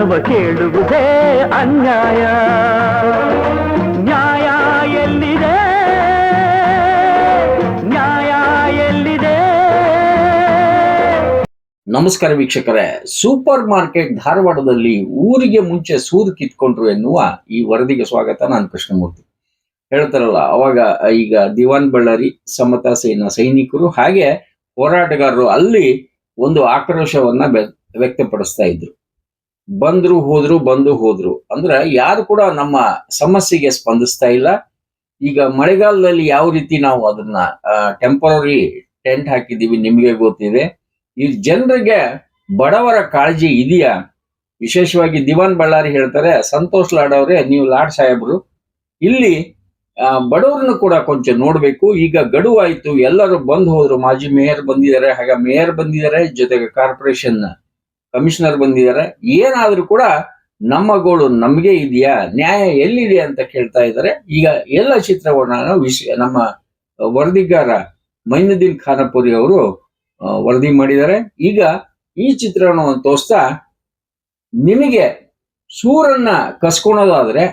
ನ್ಯಾಯವ ಕೇಳುವುದೇ ಅನ್ಯಾಯ. ನ್ಯಾಯ ಎಲ್ಲಿದೆ? ನ್ಯಾಯ ಎಲ್ಲಿದೆ? ನಮಸ್ಕಾರ ವೀಕ್ಷಕರೇ. ಸೂಪರ್ ಮಾರ್ಕೆಟ್ ಧಾರವಾಡದಲ್ಲಿ ಊರಿಗೆ ಮುಂಚೆ ಸೂರು ಕಿತ್ಕೊಂಡ್ರು ಎನ್ನುವ ಈ ವರದಿಗೆ ಸ್ವಾಗತ. ನಾನು ಕೃಷ್ಣಮೂರ್ತಿ. ಹೇಳ್ತಾರಲ್ಲ, ಅವಾಗ ಈಗ ದಿವಾನ್ ಬಳ್ಳಾರಿ ಸಮತಾ ಸೇನಾ ಸೈನಿಕರು ಹಾಗೆ ಹೋರಾಟಗಾರರು ಅಲ್ಲಿ ಒಂದು ಆಕ್ರೋಶವನ್ನ ವ್ಯ- ವ್ಯಕ್ತಪಡಿಸ್ತಾ ಇದ್ರು. ಬಂದ್ರು ಹೋದ್ರು ಬಂದು ಹೋದ್ರು. ಅಂದ್ರೆ ಯಾರು ಕೂಡ ನಮ್ಮ ಸಮಸ್ಯೆಗೆ ಸ್ಪಂದಿಸ್ತಾ ಇಲ್ಲ. ಈಗ ಮಳೆಗಾಲದಲ್ಲಿ ಯಾವ ರೀತಿ ನಾವು ಅದನ್ನ ಟೆಂಪರರಿ ಟೆಂಟ್ ಹಾಕಿದೀವಿ ನಿಮಗೆ ಗೊತ್ತಿದೆ. ಈ ಜನರಿಗೆ ಬಡವರ ಕಾಳಜಿ ಇದೆಯಾ? ವಿಶೇಷವಾಗಿ ದಿವಾನ್ ಬಳ್ಳಾರಿ ಹೇಳ್ತಾರೆ, ಸಂತೋಷ್ ಲಾಡ್ ಅವರೇ, ನೀವು ಲಾಡ್ ಸಾಹೇಬ್ರು. ಇಲ್ಲಿ ಬಡವರನ್ನು ಕೂಡ ಕೊಂಚ ನೋಡ್ಬೇಕು. ಈಗ ಗಡುವು ಆಯ್ತು ಎಲ್ಲರೂ ಬಂದ್ ಹೋದ್ರು. ಮಾಜಿ ಮೇಯರ್ ಬಂದಿದ್ದಾರೆ. ಹಾಗೆ ಮೇಯರ್ ಬಂದಿದ್ದಾರೆ, ಜೊತೆಗೆ ಕಾರ್ಪೊರೇಷನ್ ಕಮಿಷನರ್ ಬಂದಿದ್ದಾರೆ. ಏನಾದ್ರೂ ಕೂಡ ನಮ್ಮ ಗೋಳು ನಮಗೆ ಇದೆಯಾ, ನ್ಯಾಯ ಎಲ್ಲಿದೆ ಅಂತ ಕೇಳ್ತಾ ಇದ್ದಾರೆ. ಈಗ ಎಲ್ಲ ಚಿತ್ರವನ್ನು ವಿಷಯ ನಮ್ಮ ವರದಿಗಾರ ಮೈನುದ್ದೀನ್ ಖಾನಪುರಿ ಅವರು ವರದಿ ಮಾಡಿದ್ದಾರೆ. ಈಗ ಈ ಚಿತ್ರಣವನ್ನು ತೋರಿಸ್ತಾ ನಿಮಗೆ ಸೂರನ್ನ ಕಸ್ಕೊಳೋದಾದ್ರೆ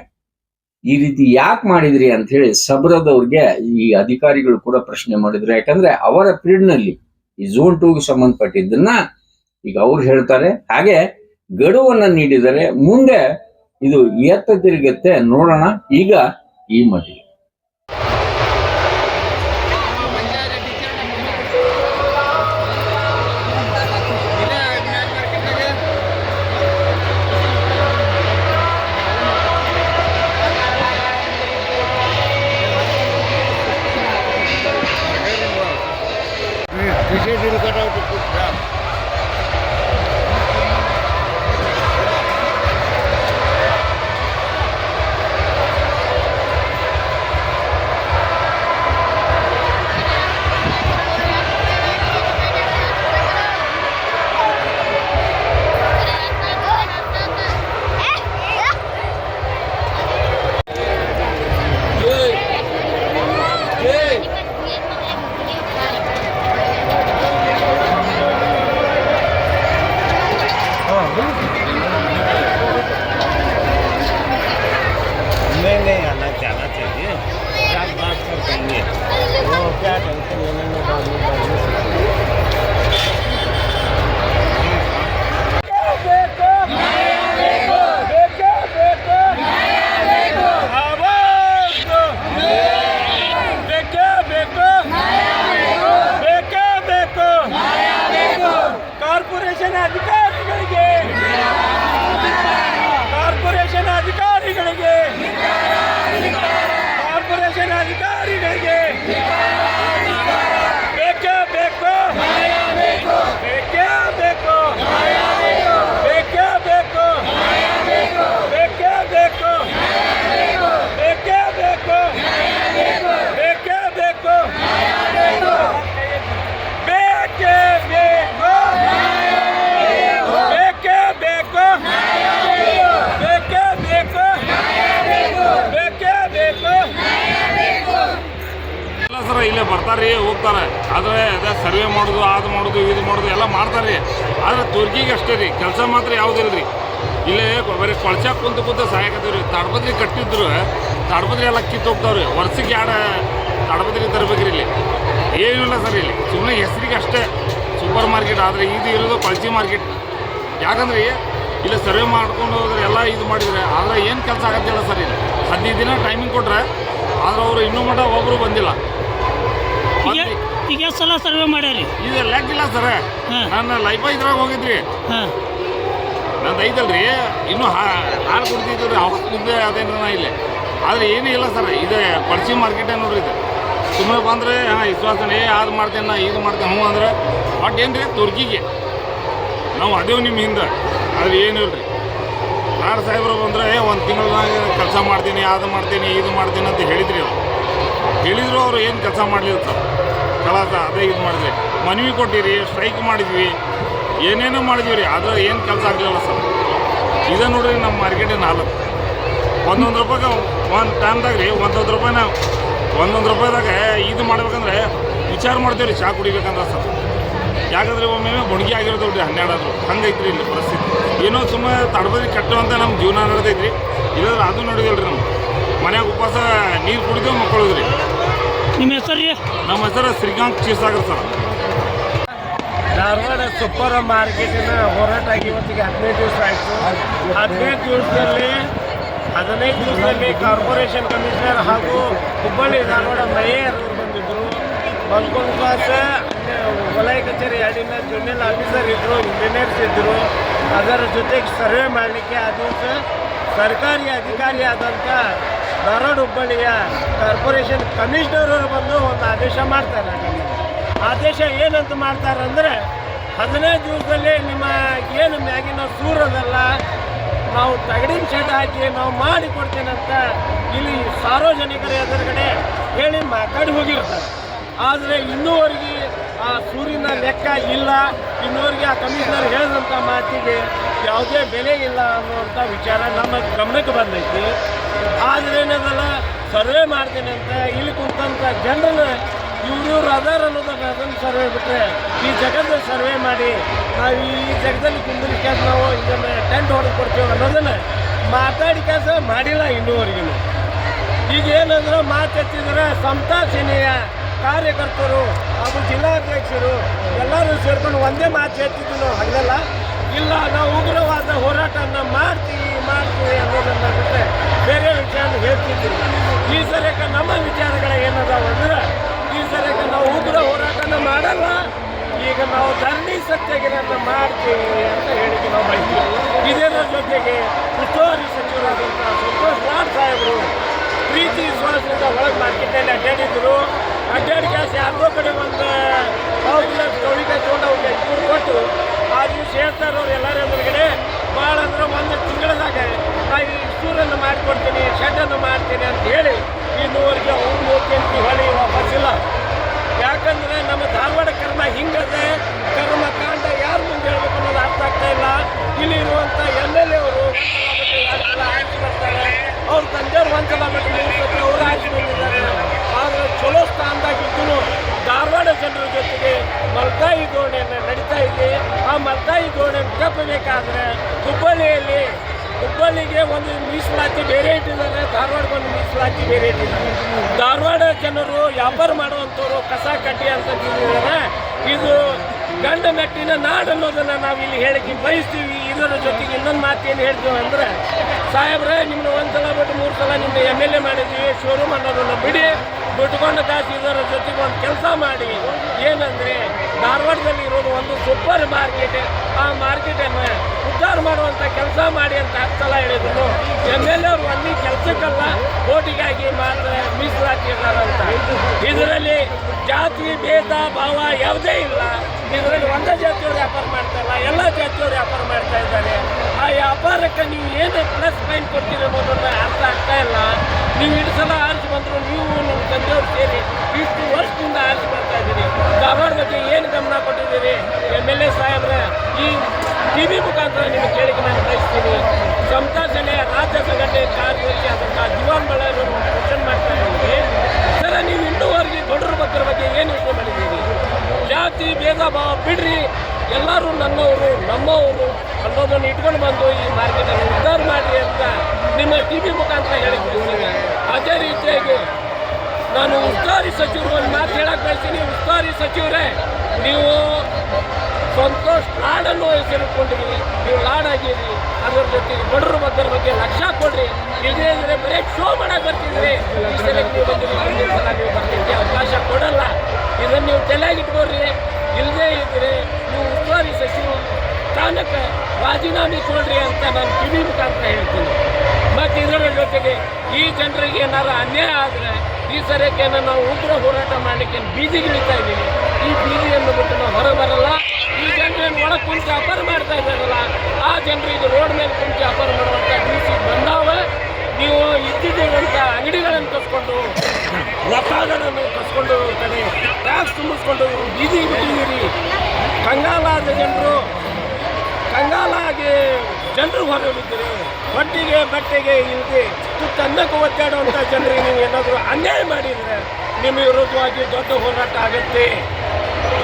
ಈ ರೀತಿ ಯಾಕೆ ಮಾಡಿದ್ರಿ ಅಂತ ಹೇಳಿ ಸಬ್ರದವ್ರಿಗೆ ಈ ಅಧಿಕಾರಿಗಳು ಕೂಡ ಪ್ರಶ್ನೆ ಮಾಡಿದ್ರು. ಯಾಕಂದ್ರೆ ಅವರ ಪೀರಿಯಡ್ನಲ್ಲಿ ನಲ್ಲಿ ಈ ಝೋನ್ ಟೂಗೆ ಸಂಬಂಧಪಟ್ಟಿದ್ದನ್ನ ಈಗ ಅವ್ರು ಹೇಳ್ತಾರೆ ಹಾಗೆ ಗಡುವನ್ನ ನೀಡಿದರೆ ಮುಂದೆ ಇದು ಎತ್ತ ತಿರುಗತ್ತೆ ನೋಡೋಣ. ಈಗ ಈ ಮಟ್ಟಿಗೆ ಮಾತ್ರ ಯಾವುದಿಲ್ಲ ರೀ ಇಲ್ಲೇ ಬರೀ ಕೊಳಚಾ ಕುಂತು ಕುಂತು ಸಹಾಯಕತ್ತೀವಿ ರೀ ತಾಡ್ಪತ್ರಿ ಕಟ್ಟಿದ್ರು ತಡಬದ್ರಿ ಎಲ್ಲ ಕಿತ್ತು ಹೋಗ್ತಾವ್ರಿ. ವರ್ಷಕ್ಕೆ ಎರಡು ತಾಡ್ಬದ್ರಿ ತರಬೇಕ್ರಿ ಇಲ್ಲಿ. ಏನಿಲ್ಲ ಸರ್ ಇಲ್ಲಿ. ಸುಮ್ಮನೆ ಹೆಸರಿಗೆ ಅಷ್ಟೇ. ಸೂಪರ್ ಮಾರ್ಕೆಟ್ ಆದರೆ ಇದು ಇರೋದು ಕೊಳಚಿ ಮಾರ್ಕೆಟ್. ಯಾಕಂದ್ರೆ ಇಲ್ಲಿ ಸರ್ವೆ ಮಾಡ್ಕೊಂಡು ಹೋದ್ರೆ ಎಲ್ಲ ಇದು ಮಾಡಿದ್ರೆ. ಆದರೆ ಏನು ಕೆಲಸ ಆಗತ್ತಿಲ್ಲ ಸರ್ ಇಲ್ಲಿ. ಹದಿನೈದು ದಿನ ಟೈಮಿಂಗ್ ಕೊಟ್ರೆ ಆದ್ರೆ ಅವರು ಇನ್ನೂ ಮಟ್ಟ ಒಬ್ಬರು ಬಂದಿಲ್ಲ. ಈಗ ಎಷ್ಟು ಸಲ ಸರ್ವೆ ಮಾಡ್ಯಾರಿ? ಇದು ಲೆಕ್ಕಿಲ್ಲ ಸರ್. ನನ್ನ ಲೈಫ ಇದ್ರಾಗ ಹೋಗಿದ್ರಿ. ನಂದು ಐತಲ್ರಿ ಇನ್ನೂ ಹಾಲು ರೀ ಅವಾಗ ಮುಂದೆ ಅದೇನ ಇಲ್ಲಿ. ಆದರೆ ಏನೂ ಇಲ್ಲ ಸರ್, ಇದು ಪರ್ಚಿ ಮಾರ್ಕೆಟೇ ನೋಡ್ರಿ ಇದು. ಸುಮ್ಮನೆ ಬಂದರೆ, ಹಾಂ, ವಿಶ್ವಾಸನೆ, ಅದು ಮಾಡ್ತೇನೆ ನಾ, ಇದು ಮಾಡ್ತೇನೆ ಹ್ಞೂ ಅಂದ್ರೆ ಬಟ್ ಏನು ರೀ ತುರ್ಕಿಗೆ. ನಾವು ಅದೇವು ನಿಮ್ಮ ಹಿಂದೆ, ಆದ್ರೆ ಏನು ಇಲ್ಲ ರೀ ಸಾಹೇಬರು ಬಂದರೆ ಒಂದು ತಿಂಗಳಾಗ ಕೆಲಸ ಮಾಡ್ತೀನಿ, ಅದು ಮಾಡ್ತೀನಿ, ಇದು ಮಾಡ್ತೀನಿ ಅಂತ ಹೇಳಿದ್ರಿ ಅವರು. ಹೇಳಿದ್ರು ಅವರು ಏನು ಕೆಲಸ ಮಾಡಲಿಲ್ಲ ಸರ್. ಕಲಾಸ ಅದೇ ಇದು ಮಾಡಿದ್ರಿ ಮನವಿ ಕೊಟ್ಟಿರಿ, ಸ್ಟ್ರೈಕ್ ಮಾಡಿದ್ವಿ. ಏನೇನೋ ಮಾಡಿದ್ವಿ ರೀ ಆದರೆ ಏನು ಕೆಲಸ ಆಗಲಿಲ್ಲ ಸರ್. ಇದೇ ನೋಡ್ರಿ ನಮ್ಮ ಮಾರ್ಕೆಟಿನ ಹಾಲು ಒಂದೊಂದು ರೂಪಾಯಿಗೆ ಒಂದು ಟೈಮ್ದಾಗ ರೀ ಒಂದೊಂದು ರೂಪಾಯಿನ ಒಂದೊಂದು ರೂಪಾಯಿದಾಗ ಇದು ಮಾಡ್ಬೇಕಂದ್ರೆ ವಿಚಾರ ಮಾಡ್ತೀವಿ ರೀ ಚಹಾ ಕುಡಿಬೇಕಂದ್ರೆ ಸರ್. ಯಾಕಂದ್ರೆ ಒಮ್ಮೆ ಮುಳುಗಿ ಆಗಿರೋದು ರೀ ಹನ್ನೆರಡಾದ್ರು. ಹಂಗೈತೆ ರೀ ಇಲ್ಲಿ ಪರಿಸ್ಥಿತಿ. ಏನೋ ಸುಮ್ಮನೆ ತಡಬದಿ ಕೆಟ್ಟು ಅಂತ ನಮ್ಮ ಜೀವನ ನಡೆದೈತ್ರಿ. ಇಲ್ಲಾಂದ್ರೆ ಅದು ನಡೆದಿಲ್ಲ ರೀ ನಮ್ಗೆ. ಮನ್ಯಾಗ ಉಪವಾಸ ನೀರು ಕುಡಿದು ಮಕ್ಕಳಿದ್ರಿ. ನಿಮ್ಮ ಹೆಸರು ರೀ? ನಮ್ಮ ಹೆಸರು ಶ್ರೀಕಾಂತ್ ಕ್ಷೀರ್ಸಾಗರ್ ಸರ್. ಧಾರವಾಡ ಸೂಪರ್ ಮಾರ್ಕೆಟಿನ ಹೋರಾಟ ಆಗಿ ಇವತ್ತಿಗೆ ಹದಿನೈದು ದಿವಸ ಆಯಿತು. ಹದಿನೈದು ದಿವಸದಲ್ಲಿ ಹದಿನೈದು ದಿವಸದಲ್ಲಿ ಕಾರ್ಪೊರೇಷನ್ ಕಮಿಷನರ್ ಹಾಗೂ ಹುಬ್ಬಳ್ಳಿ ಧಾರವಾಡ ಮೇಯರ್ ಬಂದಿದ್ದರು ಬಂದ್ಕೊಂಡು ಕ್ಲಾಸ್ ವಲಯ ಕಚೇರಿ ಅಡಿನ ಜೂನಿಯರ್ ಆಫೀಸರ್ ಇದ್ದರು ಇಂಜಿನಿಯರ್ಸ್ ಇದ್ದರು ಅದರ ಜೊತೆಗೆ ಸರ್ವೆ ಮಾಡಲಿಕ್ಕೆ ಆ ದಿವಸ ಸರ್ಕಾರಿ ಅಧಿಕಾರಿ ಆದಂಥ ಧಾರವಾಡ ಹುಬ್ಬಳ್ಳಿಯ ಕಾರ್ಪೊರೇಷನ್ ಕಮಿಷನರ್ ಬಂದು ಒಂದು ಆದೇಶ ಮಾಡ್ತಾರೆ ಆದೇಶ ಏನಂತ ಮಾಡ್ತಾರೆ ಅಂದರೆ ಹದಿನೈದು ದಿವಸದಲ್ಲಿ ನಿಮ್ಮ ಏನು ಮ್ಯಾಗಿನ ಸೂರದಲ್ಲ ನಾವು ತಗಡಿನ ಶೆಡ್ ಹಾಕಿ ನಾವು ಮಾಡಿ ಕೊಡ್ತೇನಂತ ಇಲ್ಲಿ ಸಾರ್ವಜನಿಕರ ಎದುರುಗಡೆ ಹೇಳಿ ಮಾತಾಡಿ ಹೋಗಿರ್ತಾರೆ. ಆದರೆ ಇನ್ನೂವರೆಗೆ ಆ ಸೂರಿನ ಲೆಕ್ಕ ಇಲ್ಲ. ಇನ್ನೂವರೆಗೆ ಆ ಕಮಿಷನರ್ ಹೇಳಿದಂಥ ಮಾತಿಗೆ ಯಾವುದೇ ಬೆಲೆ ಇಲ್ಲ ಅನ್ನುವಂಥ ವಿಚಾರ ನಮ್ಮ ಗಮನಕ್ಕೆ ಬಂದೈತಿ. ಆದರೆ ಏನದಲ್ಲ, ಸರ್ವೆ ಮಾಡ್ತೇನೆ ಅಂತ ಇಲ್ಲಿ ಕುಂತಂಥ ಜನರನ್ನ ಇವ್ರು ಆಧಾರ ಅನ್ನೋದನ್ನ ಅದನ್ನು ಸರ್ವೆ ಬಿಟ್ಟರೆ ಈ ಜಗದ ಸರ್ವೆ ಮಾಡಿ ನಾವು ಈ ಜಗದಲ್ಲಿ ಕುಂದಿರಿಕೆ ನಾವು ಇದನ್ನು ಟೆಂಟ್ ಹೊಡೆದು ಕೊಡ್ತೇವೆ ಅನ್ನೋದನ್ನು ಮಾತಾಡಿ ಕೆಲಸ ಮಾಡಿಲ್ಲ ಇನ್ನೂವರೆಗೂ ಈಗ ಏನಂದ್ರೆ ಮಾತೆತ್ತಿದ್ರೆ ಸಮತಾ ಸೇನೆಯ ಕಾರ್ಯಕರ್ತರು ಹಾಗೂ ಜಿಲ್ಲಾಧ್ಯಕ್ಷರು ಎಲ್ಲರೂ ಸೇರ್ಕೊಂಡು ಒಂದೇ ಮಾತು ಹೇಳ್ತಿದ್ವಿ ನಾವು ಹಂಗಲ್ಲ. ಇಲ್ಲ, ನಾವು ಉಗ್ರವಾದ ಹೋರಾಟವನ್ನು ಮಾಡ್ತೀವಿ ಮಾಡ್ತೀವಿ ಅನ್ನೋದನ್ನ ಬಿಟ್ಟರೆ ಬೇರೆ ವಿಚಾರ ಹೇಳ್ತಿದ್ದೀವಿ. ಈ ಸಲಕ್ಕೆ ನಮ್ಮ ವಿಚಾರಗಳ ಏನದಾವ ಅಂದ್ರೆ ಈ ಸರಿಯಕ್ಕೆ ನಾವು ಉಗ್ರ ಹೋರಾಟನ ಮಾಡಲ್ಲ ಈಗ ನಾವು ಧರಣಿ ಸತ್ಯಾಗ್ರಹ ಮಾಡ್ತೀವಿ ಅಂತ ಹೇಳಿಕೆ ನಾವು ಬಯಸ್ತೀವಿ. ಇದರ ಜೊತೆಗೆ ಉಸ್ತುವಾರಿ ಸಚಿವರಾದಂಥ ಸಂತೋಷ್ ಲಾಡ್ ಸಾಹೇಬರು ಪ್ರೀತಿ ವಿಶ್ವಾಸದಿಂದ ಒಳಗೆ ಮಾರ್ಕೆಟಲ್ಲಿ ಅಡ್ಡಾಡಿದ್ರು. ಅಡ್ಡಾಡಿ ಕಾಸು ಯಾರಿಗೋ ಕಡೆ ಒಂದು ಅವ್ರಿಗೆ ಚೌಳಿಕ ತೊಗೊಂಡು ಅವ್ರಿಗೆ ಇವ್ರು ಕೊಟ್ಟು, ಆ ದಿವಸ ಹೇಳ್ತಾರೆ ಅವ್ರು ಎಲ್ಲರ ಎದುರುಗಡೆ ಭಾಳ ಅಂದ್ರೆ ಒಂದು ತಿಂಗಳದಾಗ ನಾ ಈ ಸೂರನ್ನು ಮಾಡಿಕೊಡ್ತೀನಿ, ಶೆಡ್ಡನ್ನು ಮಾಡ್ತೀನಿ ಅಂತ ಹೇಳಿ ಇನ್ನೂವರೆಗೆ ಅವ್ರು ಹೋಗ್ತೀನಿ ಹೊಳಿ ವಾಪಸ್ಸಿಲ್ಲ ನಮ್ಮ ಧಾರವಾಡ ಕರ್ಮ ಹಿಂಗದೆ ಕರ್ಮ ಕಾಂಡ ಯಾರು ಮುಂದೆ ಹೇಳ್ಬೇಕು ಅನ್ನೋದು ಅರ್ಥ ಆಗ್ತಾ ಇಲ್ಲ. ಇಲ್ಲಿ ಇರುವಂಥ ಎಂ ಎಲ್ ಎ ಅವರು ಆಯ್ಕೆ ಬರ್ತಾರೆ ಅವ್ರ ತಂದೆಯವ್ರು ಒಂದ್ಸಲ ಬಿಟ್ಟು ಅವರು ಆಯ್ಕೆ ಬಂದಿದ್ದಾರೆ ಆದರೆ ಚಲೋ ಸ್ಥಾನದಾಗಿದ್ದು ಧಾರವಾಡ ಜನರ ಜೊತೆಗೆ ಮಲ್ತಾಯಿ ದೋಣಿಯನ್ನು ನಡೀತಾ ಇದೆ. ಆ ಮಲ್ತಾಯಿ ದೋಣಿಯನ್ನು ತಪ್ಪಬೇಕಾದ್ರೆ ಹುಬ್ಬಳ್ಳಿಯಲ್ಲಿ ಹುಬ್ಬಳ್ಳಿಗೆ ಒಂದು ಮೀಸಲಾತಿ ಬೇರೆ ಇಟ್ಟಿದ್ದಾರೆ. ಧಾರವಾಡಕ್ಕೆ ಒಂದು ಮೀಸಲಾತಿ ಬೇರೆ ಇಟ್ಟಿದ್ದಾರೆ. ಧಾರವಾಡ ಜನರು ವ್ಯಾಪಾರ ಮಾಡುವಂಥವ್ರು ಕಸ ಕಟ್ಟಿ ಅಂತ ಇದು ಗಂಡ ಮೆಟ್ಟಿನ ನಾಡು ಅನ್ನೋದನ್ನು ನಾವು ಇಲ್ಲಿ ಹೇಳಕ್ಕೆ ಬಯಸ್ತೀವಿ. ಇದರ ಜೊತೆಗೆ ಇನ್ನೊಂದು ಏನು ಹೇಳ್ತೀವಿ ಅಂದ್ರೆ, ಸಾಹೇಬ್ರೆ ನಿಮ್ಮನ್ನ ಒಂದು ಸಲ ಬಿಟ್ಟು ಮೂರು ಸಲ ನಿಮ್ಮ ಎಂ ಎಲ್ ಎ ಮಾಡಿದ್ದೀವಿ ಶೋರೂಮ್ ಮಾಡೋದನ್ನು ಬಿಡಿ, ಬಿಟ್ಕೊಂಡು ಕಾಸು ಇದರ ಜೊತೆಗೆ ಒಂದು ಕೆಲಸ ಮಾಡಿ. ಏನಂದರೆ, ಧಾರವಾಡದಲ್ಲಿ ಇರೋದು ಒಂದು ಸೂಪರ್ ಮಾರ್ಕೆಟ್ ಆ ಮಾರ್ಕೆಟನ್ನು ಉದ್ಧಾರ ಮಾಡುವಂಥ ಕೆಲಸ ಮಾಡಿ ಅಂತ ಹತ್ತು ಸಲ ಹೇಳಿದ್ರು. ಎಂ ಎಲ್ ಎ ಅವರು ಕೆಲಸಕ್ಕಲ್ಲ ಓಟಿಗಾಗಿ ಮಾತ್ರ ಮೀಸಲಾತಿ ಇದ್ದಾರಂತ ಇದರಲ್ಲಿ ಜಾತಿ, ಭೇದ, ಭಾವ ಯಾವುದೇ ಇಲ್ಲ. ಇದರಲ್ಲಿ ಒಂದೇ ಜಾತಿಯವರು ವ್ಯಾಪಾರ ಮಾಡ್ತಾರಲ್ಲ ಎಲ್ಲ ಜಾತಿಯವರು ವ್ಯಾಪಾರ ಪಾಯಿಂಟ್ ಕೊಡ್ತೀರಿ ಅನ್ನೋದನ್ನ ಅರ್ಥ ಆಗ್ತಾ ಇಲ್ಲ. ನೀವು ಇಷ್ಟು ಸಲ ಆರಿಸಿ ಬಂದರು ನೀವು ನಿಮ್ಮ ತಂದೆಯವರು ಸೇರಿ ಇಷ್ಟು ವರ್ಷದಿಂದ ಆರಿಸಿ ಬರ್ತಾ ಇದ್ದೀರಿ. ಧಾರವಾಡ ಬಗ್ಗೆ ಏನು ಗಮನ ಕೊಟ್ಟಿದ್ದೀರಿ? ಎಂ ಎಲ್ ಎ ಸಾಹೇಬ್ರೆ, ಈ ಟಿ ವಿ ಮುಖಾಂತರ ನಿಮಗೆ ಕೇಳಿಕೆ ನಾನು ಬಯಸ್ತೀನಿ ಸಮತಾ ಸೇನೆಯ ರಾಜ್ಯ ಸಂಘಟನೆ ಕಾರ್ಯದರ್ಶಿ ಆದಂಥ ದಿವಾನ್ ಬಳ್ಳಾರಿ ಕ್ವಶನ್ ಮಾಡ್ತಾ ಇದ್ದೀವಿ ಸರ ನೀವು ಇನ್ನೂವರೆಗೆ ಬಗ್ಗೆ ಬಗ್ಗೆ ಏನು ಯೋಚನೆ ಮಾಡಿದ್ದೀರಿ? ಜಾತಿ, ಭೇದ, ಭಾವ ಬಿಡ್ರಿ. ಎಲ್ಲರೂ ನನ್ನವರು ನಮ್ಮವರು ಅನ್ನೋದನ್ನು ಇಟ್ಕೊಂಡು ಬಂದು ಈ ಮಾರ್ಕೆಟನ್ನು ಉದ್ಧಾರ ಮಾಡಿ ಅಂತ ನಿಮ್ಮ ಟಿ ವಿ ಮುಖಾಂತರ ಹೇಳಿದ್ದೀನಿ. ಅದೇ ರೀತಿಯಾಗಿ ನಾನು ಉಸ್ತುವಾರಿ ಸಚಿವರು ಒಂದು ಮಾತು ಹೇಳಕ್ಕೆ ಬಯಸ್ತೀನಿ. ಉಸ್ತುವಾರಿ ಸಚಿವರೇ, ನೀವು ಸಂತೋಷ್ ಲಾಡನ್ನು ಹೆಸರಿಕೊಂಡಿರಿ ನೀವು ಲಾಡಾಗಿರಿ ಅದರ ಜೊತೆಗೆ ಬಡವ್ರ ಬಗ್ಗೆ ಬಗ್ಗೆ ಲಕ್ಷ ಕೊಡ್ರಿ. ಇದೇ ಇದ್ರೆ ಬರೀ ಶೋ ಮಾಡಕ್ಕೆ ಬರ್ತಿದ್ರಿ ನೀವು ಬಂದಿರಿ. ಅವಕಾಶ ಕೊಡಲ್ಲ. ಇದನ್ನು ನೀವು ತಲೆಯಾಗಿ ಇಟ್ಕೊಳ್ರಿ. ಇಲ್ಲದೇ ಇದ್ರೆ ಸ್ಥಾನಕ್ಕೆ ರಾಜೀನಾಮೆ ಕೊಡ್ರಿ ಅಂತ ನಾನು ಕಿವಿ ಮುಖಾಂತರ ಹೇಳ್ತೀನಿ. ಮತ್ತು ಇದರ ಜೊತೆಗೆ ಈ ಜನರಿಗೆ ಏನಾದ್ರು ಅನ್ಯಾಯ ಆದರೆ ಈ ಸರಕ್ಕೆ ನಾವು ಉಗ್ರ ಹೋರಾಟ ಮಾಡಲಿಕ್ಕೆ ಬೀದಿಗಿಳಿತಾ ಇದ್ದೀವಿ ಈ ಬೀದಿಯನ್ನು ಬಿಟ್ಟು ನಾವು ಹೊರಗೆ ಬರಲ್ಲ. ಈ ಜನರನ್ನು ಒಳಗೆ ಕುಂತು ವ್ಯಾಪಾರ ಮಾಡ್ತಾ ಇದ್ದಾರಲ್ಲ, ಆ ಜನರಿಗೆ ರೋಡ್ ಮೇಲೆ ಕುಂತು ಅಪಾರ ಮಾಡುವಂಥ ಡಿಸಿ ಬಂದಾವ. ನೀವು ಇದ್ದಿದ್ದಂಥ ಅಂಗಡಿಗಳನ್ನು ಕಸ್ಕೊಂಡು ಲತಾಗಳನ್ನು ಕಸ್ಕೊಂಡು ಕಡೆ ಟ್ಯಾಕ್ಸ್ ತುಂಬಿಸ್ಕೊಂಡು ಬೀದಿ ಬಿಟ್ಟಿದ್ದೀರಿ. ಕಂಗಾಲಾದ ಜನರು. ಕಂಗಾಲಾಗಿ ಜನರು ಹೊರಗಿದ್ದೀರಿ ಹೊಟ್ಟಿಗೆ ಬಟ್ಟೆಗೆ ಇಲ್ಲದೆ ತಂದಕ್ಕೆ ಒತ್ತಾಡುವಂಥ ಜನರಿಗೆ ನೀವು ಏನಾದರೂ ಅನ್ಯಾಯ ಮಾಡಿದರೆ ನಿಮ್ಮ ವಿರುದ್ಧವಾಗಿ ದೊಡ್ಡ ಹೋರಾಟ ಆಗುತ್ತೆ.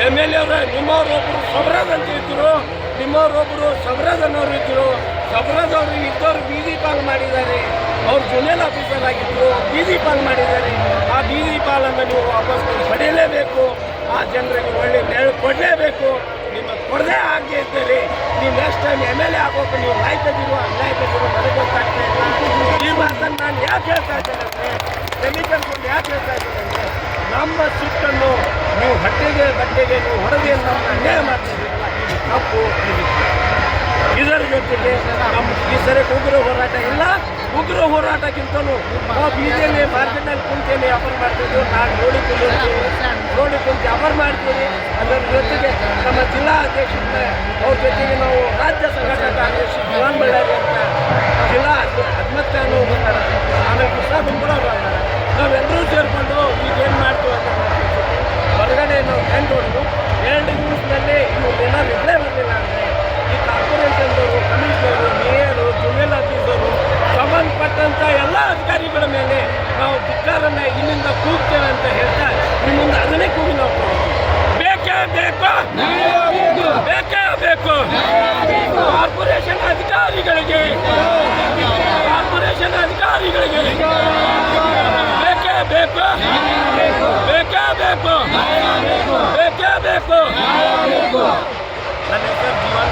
ಎಂ ಎಲ್ ಎ ಅವರ ನಿಮ್ಮವರೊಬ್ಬರು ಸಬರಾಜ್ ಅಂತ ಇದ್ದರು ನಿಮ್ಮವರೊಬ್ಬರು ಸಬರಾಜ್ ಅನ್ನೋರು ಇದ್ದರು ಸಬರಾಜ್ ಅವರು ಇದ್ದವರು ಬೀದಿ ಪಾಲ್ ಮಾಡಿದ್ದಾರೆ. ಅವ್ರು ಜುನಿಯರ್ ಆಫೀಸರ್ ಆಗಿದ್ದರು ಬೀದಿ ಪಾಲ್ ಮಾಡಿದ್ದಾರೆ. ಆ ಬೀದಿ ಪಾಲನ್ನು ನೀವು ವಾಪಸ್ ಪಡೆಯಲೇಬೇಕು ಆ ಜನರಿಗೆ ಒಳ್ಳೆ ನೆರಳು ಕೊಡಲೇಬೇಕು. ಕೊಡದೇ ಆಗದೆ ಇದ್ದರೆ ನೀವು next time M L A ಆಗೋಕೆ ನೀವು ಲಾಯ್ಕದಿರೋ ಅನ್ಯಾಯಕದಿರೋ ನನಗೆ ಗೊತ್ತಾಗ್ತಾ ಇಲ್ಲ. ಈ ಮಾತನ್ನು ನಾನು ಯಾಕೆ ಹೇಳ್ತಾ ಇದ್ದೇನೆ ಅಂದರೆ ಸಮೀಕರಣವನ್ನು ಯಾಕೆ ಹೇಳ್ತಾ ಇದ್ದೇನೆ ಅಂದರೆ, ನಮ್ಮ ಸಿಟ್ಟನ್ನು ನೀವು ಹಟ್ಟಿಗೆ ಬಟ್ಟೆಗೆ ನೀವು ಹೊರಗೆ ನಮ್ಮ ಅನ್ಯಾಯ ಮಾಡ್ತಿದ್ದೀರಲ್ಲ ಇದು ತಪ್ಪು, ಇದು ಇದರ ಜೊತೆಗೆ ನಮ್ಮ ಈ ಸರಿ ಉಗ್ರ ಹೋರಾಟ ಇಲ್ಲ. ಉಗ್ರ ಹೋರಾಟಕ್ಕಿಂತಲೂ ನಾವು ಬೀದಿಯಲ್ಲಿ ಮಾರ್ಕೆಟ್ನಲ್ಲಿ ಕುಂತೇನೆ, ವ್ಯಾಪಾರ ಮಾಡ್ತಿದ್ವಿ, ನಾನು ನೋಡಿ ಕುಂತೀವಿ ನೋಡಿ ಕುಂತು ವ್ಯಾಪಾರ ಮಾಡ್ತೀವಿ ಅದರ ಜೊತೆಗೆ ಜಿಲ್ಲಾ ಅಧ್ಯಕ್ಷರ ಅವ್ರ ಜೊತೆಗೆ ನಾವು ರಾಜ್ಯ ಸಂಘಟನಾ ಕಾರ್ಯದರ್ಶಿ ಜಿಲ್ಲಾ ಬಳ್ಳಾರಿ ಅಂತ ಜಿಲ್ಲಾ ಅನ್ನೋ ಬರ್ತಾರೆ ಆಮೇಲೆ ಕೃಷ್ಣ ಬರ್ತಾರೆ ನಾವೆಲ್ಲರೂ ಸೇರಿಕೊಂಡು ಈಗ ಏನು ಮಾಡ್ತೀವಿ ಅಂತ. ಹೊರಗಡೆ ನಾವು ಟೆಂಟ್ ಹೊಡೆದು ಎರಡು ದಿವಸದಲ್ಲಿ ಏನಾದ್ರು ರಿಪ್ಲೈ ಬರಲಿಲ್ಲ ಅಂದರೆ ಈ ಕಾರ್ಪೊರೇಷನ್ದವರು, ಕಮಿಷನರು, ಮೇಯರು ಜುವೆಲ್ ಆಫೀಸರು ಸಂಬಂಧಪಟ್ಟಂಥ ಎಲ್ಲ ಅಧಿಕಾರಿಗಳ ಮೇಲೆ ನಾವು ಧಿಕ್ಕಾರನ್ನ ಇಲ್ಲಿಂದ ಕೂಗ್ತೇವೆ ಅಂತ ಹೇಳ್ತಾ ನಿಮ್ಮಿಂದ ಅದನ್ನೇ ಕೂಗಿ ನಾವು ಬೇಕು ಬೇಕೇ ಬೇಕು ಕಾರ್ಪೊರೇಷನ್ ಅಧಿಕಾರಿಗಳಿಗೆ ಕಾರ್ಪೊರೇಷನ್ ಅಧಿಕಾರಿಗಳಿಗೆ ಬೇಕೇ ಬೇಕು? ಬೇಕೇ ಬೇಕು? ಬೇಕೇ ಬೇಕು? ನನ್ನ ಹೆಸರು ಜೀವನ್